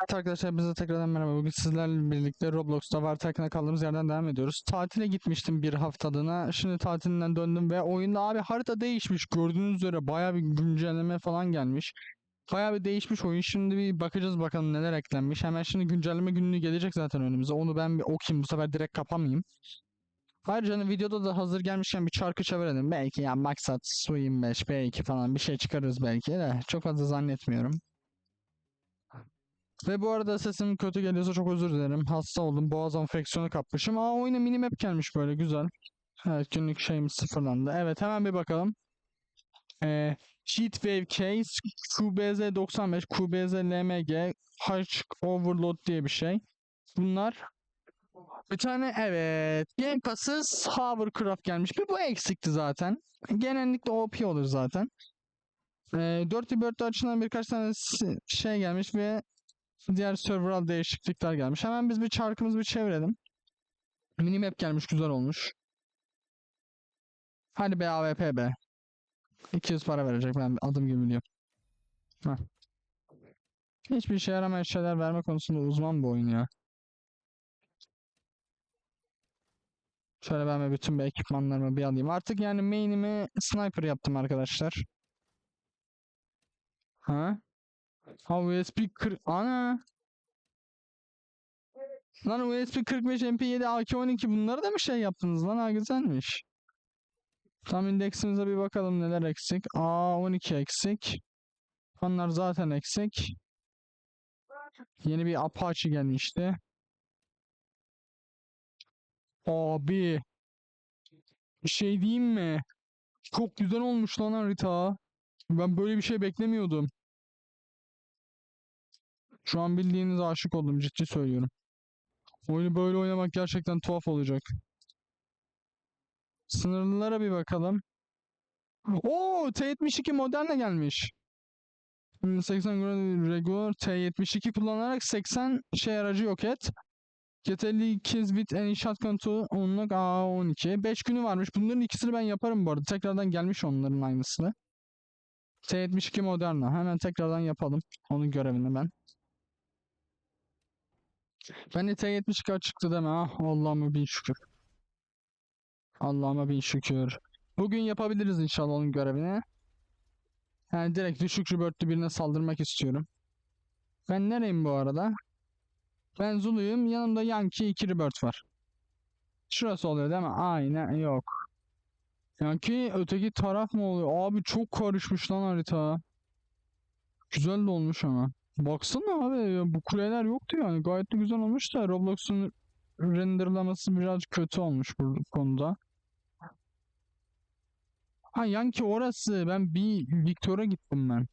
Evet arkadaşlar bize tekrardan merhaba. Bugün sizlerle birlikte Roblox'ta var takına kaldığımız yerden devam ediyoruz. Tatile gitmiştim bir haftalığına. Şimdi tatilinden döndüm ve oyunda abi harita değişmiş. Gördüğünüz üzere baya bir güncelleme falan gelmiş. Baya bir değişmiş oyun. Şimdi bir bakacağız bakalım neler eklenmiş. Hemen şimdi güncelleme günlüğü gelecek zaten önümüze. Onu ben bir okuyayım. Bu sefer direkt kapamayayım. Ayrıca hani videoda da hazır gelmişken bir çarkı çevirelim. Belki ya maksat su 25 B2 falan bir şey çıkarırız belki de. Çok fazla zannetmiyorum. Ve bu arada sesim kötü geliyorsa çok özür dilerim. Hasta oldum. Boğaz enfeksiyonu kapmışım. Aa oyuna minimap gelmiş böyle güzel. Evet günlük şeyimiz sıfırlandı. Evet hemen bir bakalım. Ee, Heatwave Case, QBZ 95, QBZ LMG, Hatch Overload diye bir şey. Bunlar bir tane evet. Game Pass'ız Hovercraft gelmiş. Bir bu eksikti zaten. Genellikle OP olur zaten. Ee, 4 Bird açısından birkaç tane şey gelmiş ve diğer serveral değişiklikler gelmiş. Hemen biz bir çarkımızı bir çevirelim. Minimap gelmiş güzel olmuş. Hadi be AWP be. 200 para verecek ben adım gibi biliyorum. Heh. Hiçbir işe yaramayan şeyler verme konusunda uzman bu oyun ya. Şöyle ben bütün bir ekipmanlarımı bir alayım. Artık yani main'imi sniper yaptım arkadaşlar. Ha? Ha USB 40 ana. Lan USB 45 MP7 AK12 bunları da mı şey yaptınız lan ha güzelmiş. Tam indeksimize bir bakalım neler eksik. A12 eksik. Onlar zaten eksik. Yeni bir Apache gelmişti. Abi. Bir şey diyeyim mi? Çok güzel olmuş lan harita. Ben böyle bir şey beklemiyordum. Şu an bildiğiniz aşık oldum ciddi söylüyorum. Oyunu böyle oynamak gerçekten tuhaf olacak. Sınırlılara bir bakalım. Oo T72 moderne gelmiş. Hmm, 80 gram regular T72 kullanarak 80 şey aracı yok et. GT52 bit en shotgun to onluk A12. 5 günü varmış. Bunların ikisini ben yaparım bu arada. Tekrardan gelmiş onların aynısı. T72 Moderna. Hemen tekrardan yapalım. Onun görevini ben. Ben de T72 çıktı deme. Ah Allah'ıma bin şükür. Allah'ıma bin şükür. Bugün yapabiliriz inşallah onun görevini. Yani direkt düşük rübörtlü birine saldırmak istiyorum. Ben nereyim bu arada? Ben Zulu'yum. Yanımda Yankee 2 rübört var. Şurası oluyor değil mi? Aynen yok. Yankee öteki taraf mı oluyor? Abi çok karışmış lan harita. Güzel de olmuş ama. Baksana abi bu kuleler yoktu yani. Gayet de güzel olmuş da Roblox'un renderlaması biraz kötü olmuş bu konuda. Ha Yankee orası. Ben bir Victor'a gittim ben.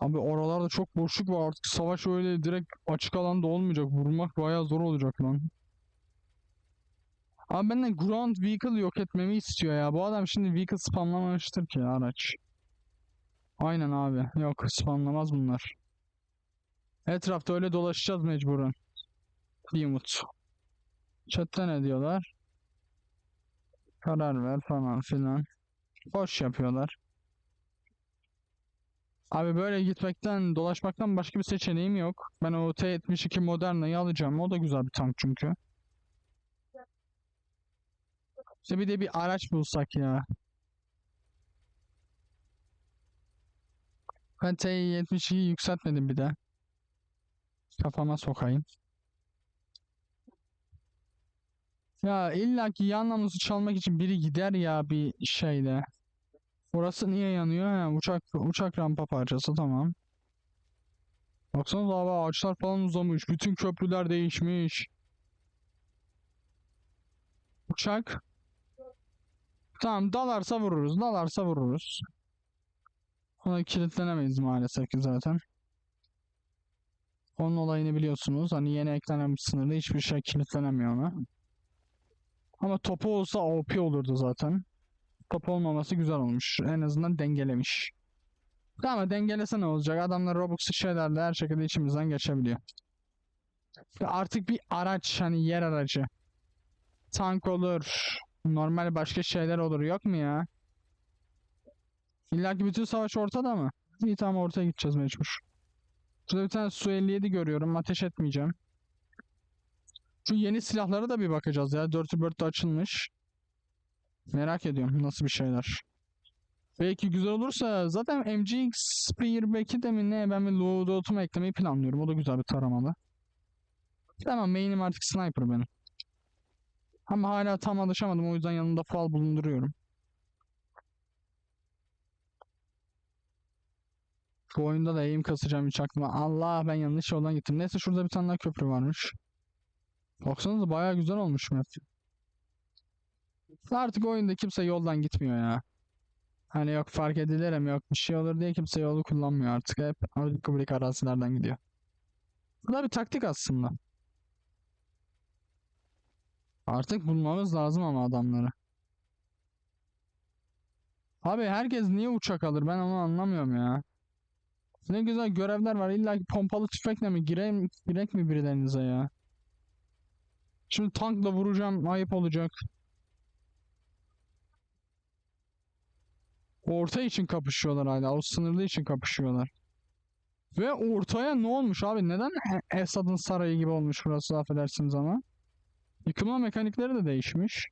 Abi oralarda çok boşluk var artık savaş öyle direkt açık alanda olmayacak. Vurmak bayağı zor olacak lan. Abi benden ground vehicle yok etmemi istiyor ya. Bu adam şimdi vehicle spamlamamıştır ki araç. Aynen abi. Yok spamlamaz bunlar. Etrafta öyle dolaşacağız mecburen. Bir umut. Chatte ne diyorlar? Karar ver falan filan. Boş yapıyorlar. Abi böyle gitmekten, dolaşmaktan başka bir seçeneğim yok. Ben o T-72 Moderna'yı alacağım. O da güzel bir tank çünkü. İşte bir de bir araç bulsak ya. Ben T-72'yi yükseltmedim bir de. Kafama sokayım. Ya illa ki yan namlusu çalmak için biri gider ya bir şeyle. Orası niye yanıyor? He, uçak uçak rampa parçası tamam. Baksana abi ağaçlar falan uzamış. Bütün köprüler değişmiş. Uçak. Tamam dalarsa vururuz. Dalarsa vururuz. Ona kilitlenemeyiz maalesef ki zaten. Onun olayını biliyorsunuz. Hani yeni eklenen bir sınırda hiçbir şey kilitlenemiyor ona. Ama topu olsa OP olurdu zaten. Top olmaması güzel olmuş. En azından dengelemiş. Ama dengelese ne olacak? Adamlar Robux'u şeylerle her şekilde içimizden geçebiliyor. Ve Artık bir araç hani yer aracı. Tank olur. Normal başka şeyler olur. Yok mu ya? İlla ki bütün savaş ortada mı? İyi tamam ortaya gideceğiz mecbur. Şurada bir tane Su 57 görüyorum. Ateş etmeyeceğim. Şu yeni silahlara da bir bakacağız ya. Dirty Bird'de açılmış. Merak ediyorum nasıl bir şeyler. Belki güzel olursa zaten MGX P22 de mi ne ben bir loadout'umu eklemeyi planlıyorum. O da güzel bir taramalı. Tamam main'im artık sniper benim. Ama hala tam alışamadım o yüzden yanımda fal bulunduruyorum. Bu oyunda da aim kasacağım hiç aklıma. Allah ben yanlış yoldan gittim. Neyse şurada bir tane daha köprü varmış. Baksanıza bayağı güzel olmuş map. Artık oyunda kimse yoldan gitmiyor ya. Hani yok fark edilir mi yok bir şey olur diye kimse yolu kullanmıyor artık. Hep kıvırcık arazilerden gidiyor. Bu da bir taktik aslında. Artık bulmamız lazım ama adamları. Abi herkes niye uçak alır ben onu anlamıyorum ya. Ne güzel görevler var. İlla ki pompalı tüfekle mi gireyim, girek mi birilerinize ya? Şimdi tankla vuracağım ayıp olacak. Orta için kapışıyorlar hala. O sınırlı için kapışıyorlar. Ve ortaya ne olmuş abi? Neden E- Esad'ın sarayı gibi olmuş burası affedersiniz ama? Yıkılma mekanikleri de değişmiş.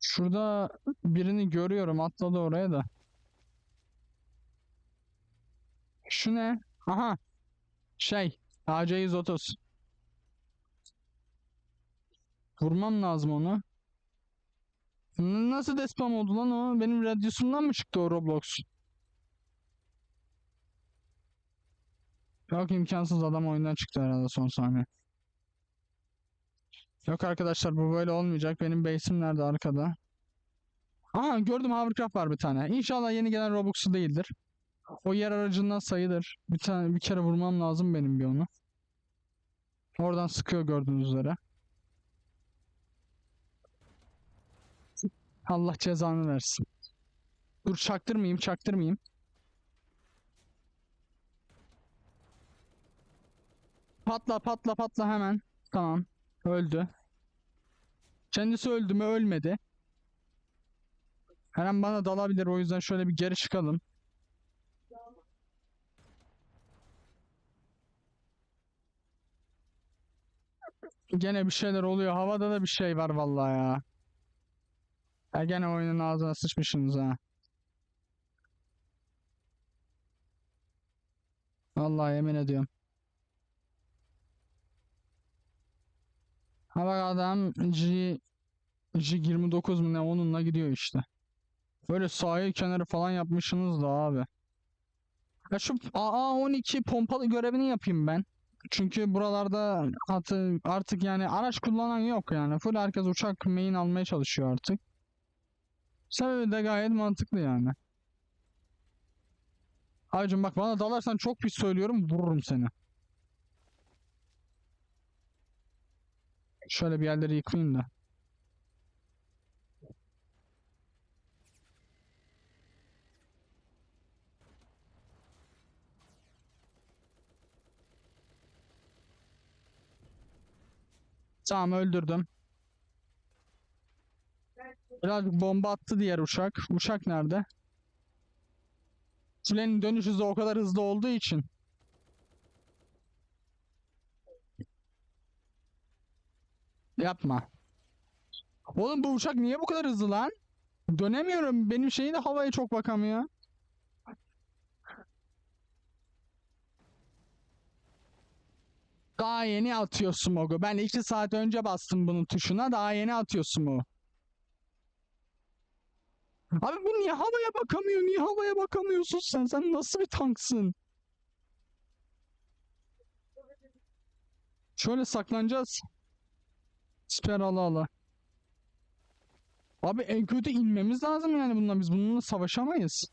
Şurada birini görüyorum atladı oraya da. Şu ne? Aha. Şey. AC-130. Vurmam lazım onu. Nasıl despam oldu lan o? Benim radyusumdan mı çıktı o Roblox? Yok imkansız adam oyundan çıktı herhalde son saniye. Yok arkadaşlar bu böyle olmayacak. Benim base'im nerede arkada? Aha gördüm hovercraft var bir tane. İnşallah yeni gelen Robux'u değildir. O yer aracından sayılır. Bir tane bir kere vurmam lazım benim bir onu. Oradan sıkıyor gördüğünüz üzere. Allah cezanı versin. Dur çaktırmayayım, çaktırmayayım. Patla patla patla hemen. Tamam. Öldü. Kendisi öldü mü? Ölmedi. Her an bana dalabilir o yüzden şöyle bir geri çıkalım. Gene bir şeyler oluyor. Havada da bir şey var vallahi ya. Ya gene oyunun ağzına sıçmışsınız ha. Vallahi yemin ediyorum. Ha adam G G29 mu ne onunla gidiyor işte. Böyle sahil kenarı falan yapmışsınız da abi. Ya şu AA12 pompalı görevini yapayım ben. Çünkü buralarda artık, artık yani araç kullanan yok yani. Full herkes uçak main almaya çalışıyor artık. Sebebi de gayet mantıklı yani. Abicim bak bana dalarsan çok pis söylüyorum vururum seni. Şöyle bir yerleri yıkayayım da. Tamam öldürdüm. Birazcık bomba attı diğer uçak. Uçak nerede? Kulenin dönüş hızı o kadar hızlı olduğu için. Yapma. Oğlum bu uçak niye bu kadar hızlı lan? Dönemiyorum. Benim şeyi de havaya çok bakamıyor. Daha yeni atıyor smoke'u. Ben iki saat önce bastım bunun tuşuna. Daha yeni atıyor smoke'u. Abi bu niye havaya bakamıyor? Niye havaya bakamıyorsun sen? Sen nasıl bir tanksın? Şöyle saklanacağız. Siper ala ala. Abi en kötü inmemiz lazım yani bundan. Biz bununla savaşamayız.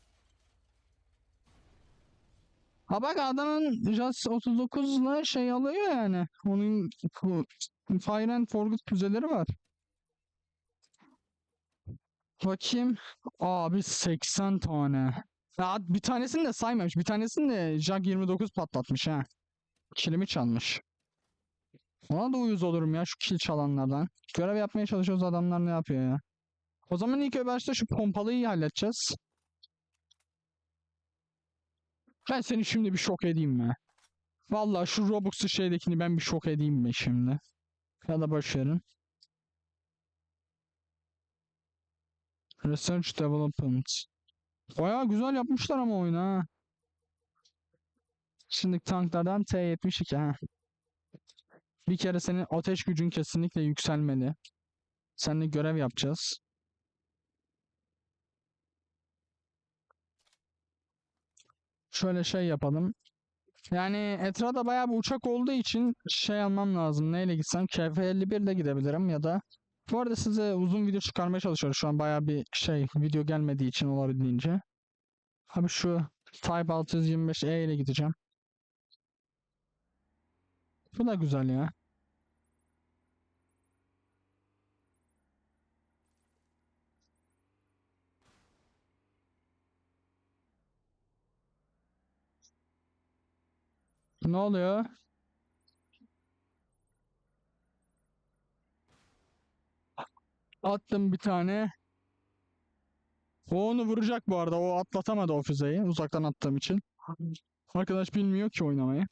Ha bak adamın JAS 39'la şey alıyor yani. Onun Fire and Forget füzeleri var. Bakayım. Abi 80 tane. Ya bir tanesini de saymamış. Bir tanesini de Jag 29 patlatmış ha. Kilimi çalmış. Ona da uyuz olurum ya şu kil çalanlardan. Görev yapmaya çalışıyoruz adamlar ne yapıyor ya. O zaman ilk başta şu pompalıyı halledeceğiz. Ben seni şimdi bir şok edeyim mi? Vallahi şu Robux'u şeydekini ben bir şok edeyim mi şimdi? Ya da boş verin. Research Development. Bayağı güzel yapmışlar ama oyunu ha. Şimdi tanklardan T72 ha. Bir kere senin ateş gücün kesinlikle yükselmeli. Seninle görev yapacağız. Şöyle şey yapalım. Yani etrafta bayağı bir uçak olduğu için şey almam lazım. Neyle gitsem? KF-51 ile gidebilirim ya da bu arada size uzun video çıkarmaya çalışıyorum. Şu an bayağı bir şey video gelmediği için olabildiğince. Abi şu Type 625E ile gideceğim. Bu da güzel ya. Ne oluyor? Attım bir tane. O onu vuracak bu arada. O atlatamadı o füzeyi uzaktan attığım için. Arkadaş bilmiyor ki oynamayı.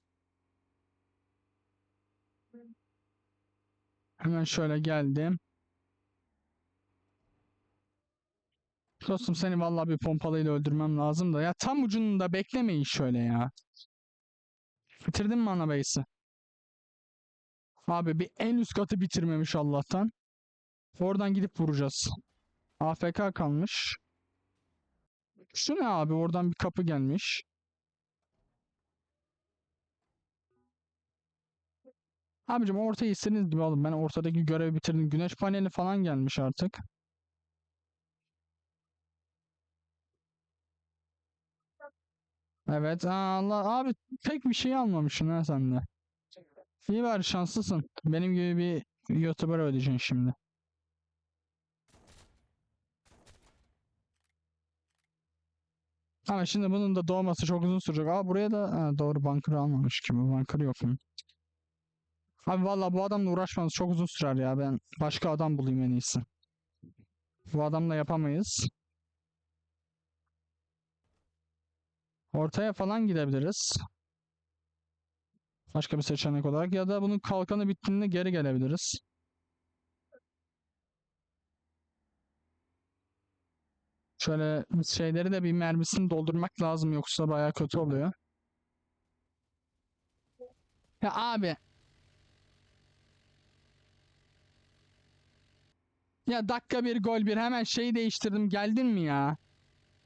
Hemen şöyle geldim. Dostum seni vallahi bir pompalıyla öldürmem lazım da. Ya tam ucunda beklemeyin şöyle ya. Bitirdin mi ana base'i? Abi bir en üst katı bitirmemiş Allah'tan. Oradan gidip vuracağız. AFK kalmış. Şu ne abi? Oradan bir kapı gelmiş. Abicim ortayı istediğiniz gibi alın. Ben ortadaki görevi bitirdim. Güneş paneli falan gelmiş artık. Evet. Allah abi pek bir şey almamışsın ha sen de. İyi var şanslısın. Benim gibi bir YouTuber ödeyeceksin şimdi. Ama şimdi bunun da doğması çok uzun sürecek. Aa buraya da ha, doğru bunker'ı almamış gibi. Bunker yok mu? Abi valla bu adamla uğraşmanız çok uzun sürer ya. Ben başka adam bulayım en iyisi. Bu adamla yapamayız. Ortaya falan gidebiliriz. Başka bir seçenek olarak ya da bunun kalkanı bittiğinde geri gelebiliriz. Şöyle şeyleri de bir mermisini doldurmak lazım yoksa baya kötü oluyor. Ya abi. Ya dakika bir gol bir hemen şeyi değiştirdim geldin mi ya?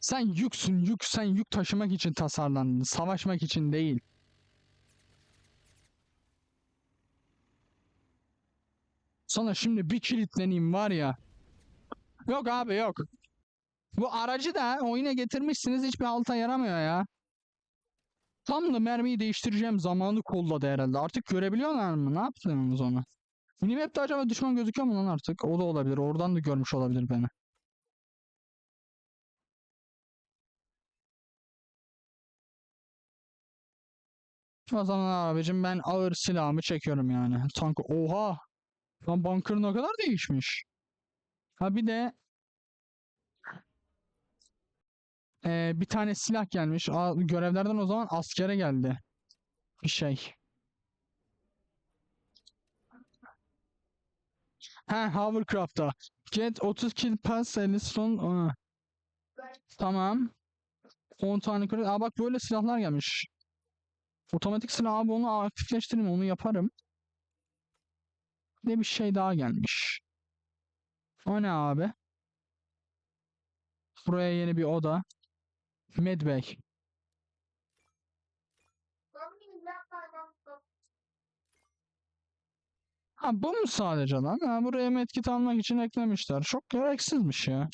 Sen yüksün yük sen yük taşımak için tasarlandın savaşmak için değil. Sana şimdi bir kilitleneyim var ya. Yok abi yok. Bu aracı da oyuna getirmişsiniz hiçbir alta yaramıyor ya. Tam da mermiyi değiştireceğim zamanı kolladı herhalde. Artık görebiliyorlar mı? Ne yaptınız onu? Minimap'te acaba düşman gözüküyor mu lan artık? O da olabilir. Oradan da görmüş olabilir beni. O zaman abicim ben ağır silahımı çekiyorum yani. Tank oha. Lan bunker ne kadar değişmiş. Ha bir de Ee, bir tane silah gelmiş. Aa, görevlerden o zaman askere geldi. Bir şey. Ha Hovercraft'ta. Get 30 kill pass 50 son. Aa. Tamam. 10 tane kırık. Aa bak böyle silahlar gelmiş. Otomatik silah abi onu aktifleştireyim onu yaparım. Ne bir şey daha gelmiş. O ne abi? Buraya yeni bir oda. Medbay. Ha bu mu sadece lan? Ha, buraya medkit almak için eklemişler. Çok gereksizmiş. Ya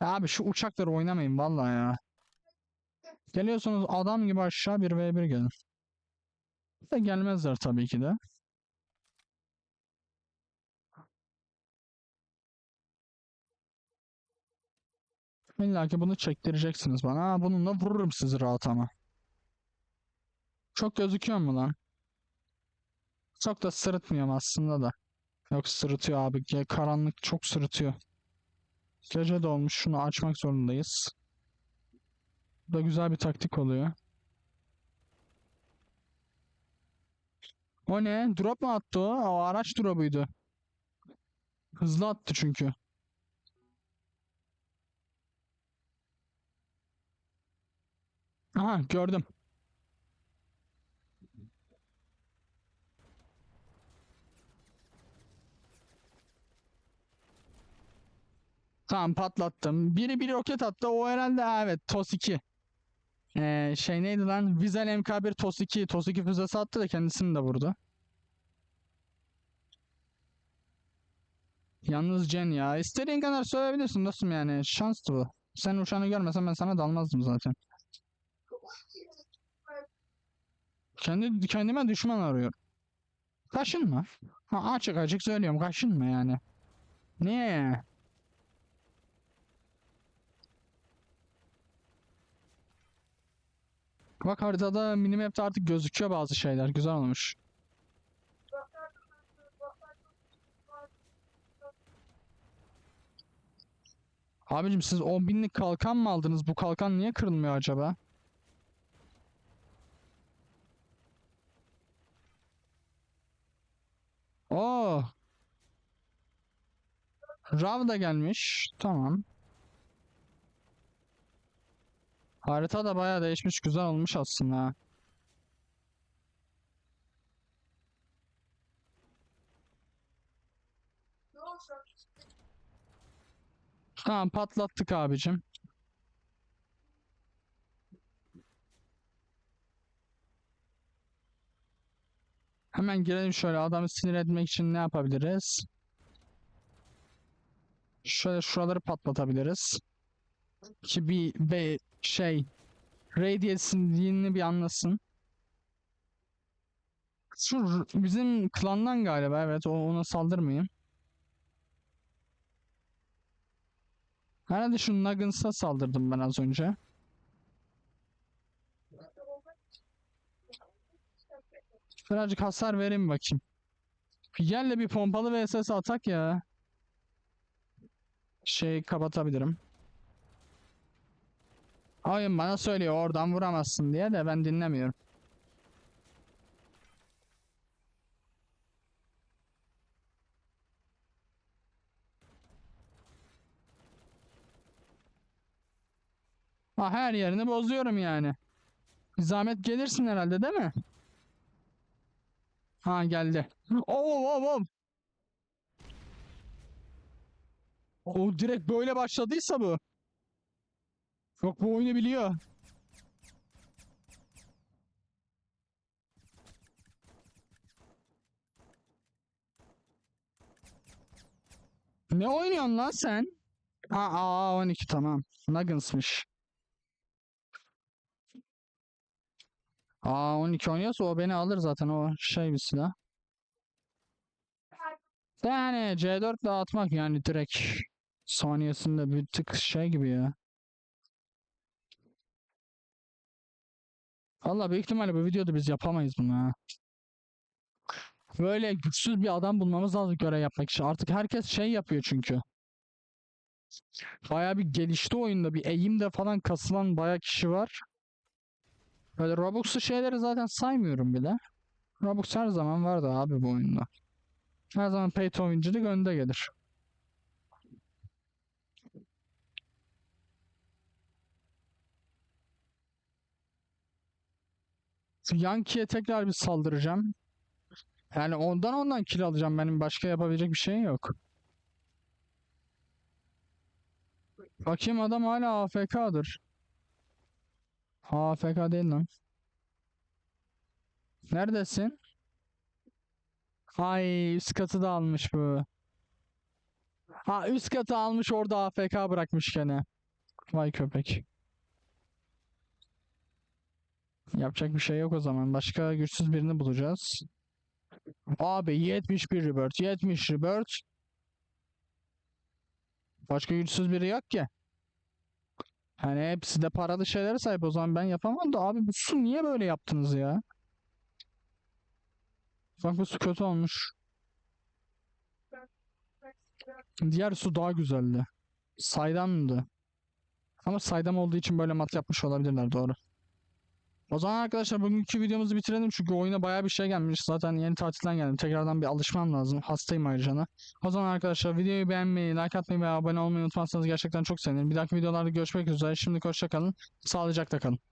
Abi şu uçakları oynamayın vallahi ya. Geliyorsunuz adam gibi aşağı 1v1 gelin. De gelmezler tabii ki de. İlla ki bunu çektireceksiniz bana. Ha, bununla vururum sizi rahat ama. Çok gözüküyor mu lan? Çok da sırıtmıyorum aslında da. Yok sırıtıyor abi. Karanlık çok sırıtıyor. Gece de olmuş. Şunu açmak zorundayız. Da güzel bir taktik oluyor. O ne? Drop mu attı o? O araç drop'uydu. Hızlı attı çünkü. Aha gördüm. Tamam patlattım. Biri bir roket attı. O herhalde ha, evet TOS 2. Ee, şey neydi lan? Vizel MK1 TOS 2. TOS 2 füzesi attı da kendisini de vurdu. Yalnız Cen ya. İstediğin kadar söyleyebilirsin dostum yani. Şanstı bu. Sen uçağını görmesen ben sana dalmazdım zaten. Kendi kendime düşman arıyorum. Kaşınma. Ha, açık açık söylüyorum kaşınma yani. Niye? Bak haritada minimap'te artık gözüküyor bazı şeyler. Güzel olmuş. Abicim siz 10 binlik kalkan mı aldınız? Bu kalkan niye kırılmıyor acaba? Oo. Rav da gelmiş. Tamam. Harita da bayağı değişmiş. Güzel olmuş aslında. Tamam patlattık abicim. Hemen girelim şöyle adamı sinir etmek için ne yapabiliriz? Şöyle şuraları patlatabiliriz. Ki bir, bir şey Radiant'in bir anlasın. Şu bizim klandan galiba evet ona saldırmayayım. Herhalde şu Nuggins'a saldırdım ben az önce. Birazcık hasar vereyim bakayım. De bir pompalı VSS atak ya. Şey kapatabilirim. Oyun bana söylüyor oradan vuramazsın diye de ben dinlemiyorum. Ha her yerini bozuyorum yani. Zahmet gelirsin herhalde değil mi? Ha geldi. Oo oo oo. O direkt böyle başladıysa bu. Yok bu oyunu biliyor. Ne oynuyorsun lan sen? Ha aa 12 tamam. Nuggins'mış. Aa 12 oynuyorsa o beni alır zaten o şey bir silah. Yani C4 dağıtmak yani direkt saniyesinde bir tık şey gibi ya. Valla büyük ihtimalle bu videoda biz yapamayız bunu ha. Böyle güçsüz bir adam bulmamız lazım görev yapmak için. Artık herkes şey yapıyor çünkü. Baya bir gelişti oyunda. Bir eğimde falan kasılan baya kişi var. Böyle Robux'lu şeyleri zaten saymıyorum bile. Robux her zaman vardı abi bu oyunda. Her zaman pay to önde gelir. Yankee'ye tekrar bir saldıracağım. Yani ondan ondan kill alacağım. Benim başka yapabilecek bir şey yok. Bakayım adam hala AFK'dır. AFK değil lan. Neredesin? Ay üst katı da almış bu. Ha üst katı almış orada AFK bırakmış gene. Vay köpek. Yapacak bir şey yok o zaman. Başka güçsüz birini bulacağız. Abi 71 rebirth, 70 rebirth. Başka güçsüz biri yok ki. Hani hepsi de paralı şeylere sahip o zaman ben yapamam da abi bu su niye böyle yaptınız ya? Bak bu su kötü olmuş. Diğer su daha güzeldi. Saydamdı. Ama saydam olduğu için böyle mat yapmış olabilirler doğru. O zaman arkadaşlar bugünkü videomuzu bitirelim çünkü oyuna bayağı bir şey gelmiş. Zaten yeni tatilden geldim. Tekrardan bir alışmam lazım. Hastayım ayrıca. O zaman arkadaşlar videoyu beğenmeyi, like atmayı ve abone olmayı unutmazsanız gerçekten çok sevinirim. Bir dahaki videolarda görüşmek üzere. Şimdi hoşça kalın. Sağlıcakla kalın.